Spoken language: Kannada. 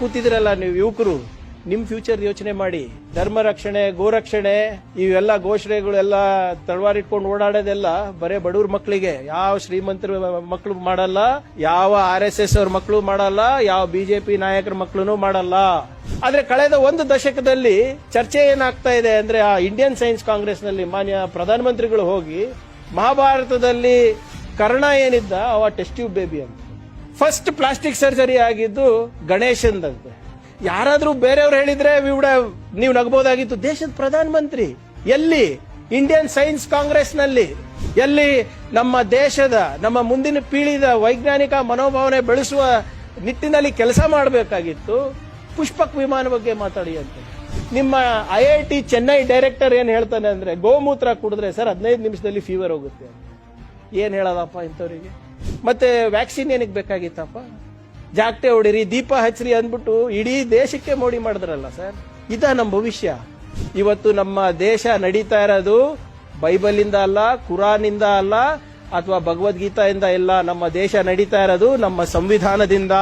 ಕೂತಿದ್ರಲ್ಲ ನೀವು ಯುವಕರು, ನಿಮ್ ಫ್ಯೂಚರ್ ಯೋಚನೆ ಮಾಡಿ. ಧರ್ಮ ರಕ್ಷಣೆ ಗೋರಕ್ಷಣೆ ಇವೆಲ್ಲ ಘೋಷಣೆಗಳೆಲ್ಲ ತಳವಾರಿಟ್ಕೊಂಡು ಓಡಾಡೋದೆಲ್ಲ ಬರೇ ಬಡವ್ರ ಮಕ್ಕಳಿಗೆ ಯಾವ ಶ್ರೀಮಂತರ ಮಕ್ಕಳು ಮಾಡಲ್ಲ, ಯಾವ ಆರ್ ಎಸ್ ಎಸ್ ಅವ್ರ ಮಕ್ಕಳು ಮಾಡಲ್ಲ, ಯಾವ ಬಿಜೆಪಿ ನಾಯಕರ ಮಕ್ಕಳು ಮಾಡಲ್ಲ. ಆದ್ರೆ ಕಳೆದ ಒಂದು ದಶಕದಲ್ಲಿ ಚರ್ಚೆ ಏನಾಗ್ತಾ ಇದೆ ಅಂದ್ರೆ ಆ ಇಂಡಿಯನ್ ಸೈನ್ಸ್ ಕಾಂಗ್ರೆಸ್ನಲ್ಲಿ ಮಾನ್ಯ ಪ್ರಧಾನಮಂತ್ರಿಗಳು ಹೋಗಿ ಮಹಾಭಾರತದಲ್ಲಿ ಕರ್ಣ ಏನಿದ್ದ, ಅವ ಟೆಸ್ಟ್ ಟ್ಯೂಬ್ ಬೇಬಿ ಅಂತ. ಫಸ್ಟ್ ಪ್ಲಾಸ್ಟಿಕ್ ಸರ್ಜರಿ ಆಗಿದ್ದು ಗಣೇಶಂದಂತೆ. ಯಾರಾದರೂ ಬೇರೆಯವ್ರು ಹೇಳಿದ್ರೆ ವಿವಡ ನೀವು ನಗಬಹುದಾಗಿತ್ತು ದೇಶದ ಪ್ರಧಾನ ಮಂತ್ರಿ, ಎಲ್ಲಿ? ಇಂಡಿಯನ್ ಸೈನ್ಸ್ ಕಾಂಗ್ರೆಸ್ನಲ್ಲಿ ಎಲ್ಲಿ? ನಮ್ಮ ದೇಶದ, ನಮ್ಮ ಮುಂದಿನ ಪೀಳಿದ ವೈಜ್ಞಾನಿಕ ಮನೋಭಾವನೆ ಬೆಳೆಸುವ ನಿಟ್ಟಿನಲ್ಲಿ ಕೆಲಸ ಮಾಡಬೇಕಾಗಿತ್ತು. ಪುಷ್ಪಕ್ ವಿಮಾನ ಬಗ್ಗೆ ಮಾತಾಡಿ ಅಂತ ನಿಮ್ಮ I I T Chennai director ಏನ್ ಹೇಳ್ತಾನೆ ಅಂದ್ರೆ, ಗೋಮೂತ್ರ ಕುಡಿದ್ರೆ ಸರ್ ಹದಿನೈದು ನಿಮಿಷದಲ್ಲಿ ಫೀವರ್ ಹೋಗುತ್ತೆ. ಏನ್ ಹೇಳೋದಪ್ಪ ಇಂಥವ್ರಿಗೆ? ಮತ್ತೆ ವ್ಯಾಕ್ಸಿನ್ ಏನಕ್ಕೆ ಬೇಕಾಗಿತ್ತಪ್ಪ? ಜಾಗ್ಟೆ ಹೊಡಿರಿ, ದೀಪ ಹಚ್ಚಿರಿ ಅಂದ್ಬಿಟ್ಟು ಇಡೀ ದೇಶಕ್ಕೆ ಮೋಡಿ ಮಾಡಿದ್ರಲ್ಲ ಸರ್ ಇದ ನಮ್ಮ ಭವಿಷ್ಯ. ಇವತ್ತು ನಮ್ಮ ದೇಶ ನಡೀತಾ ಇರೋದು ಬೈಬಲಿಂದ ಅಲ್ಲ ಕುರಾನ್ ಇಂದ ಅಲ್ಲ, ಅಥವಾ ಭಗವದ್ಗೀತಾ ಇಂದ ಇಲ್ಲ, ನಮ್ಮ ದೇಶ ನಡೀತಾ ಇರೋದು ನಮ್ಮ ಸಂವಿಧಾನದಿಂದ.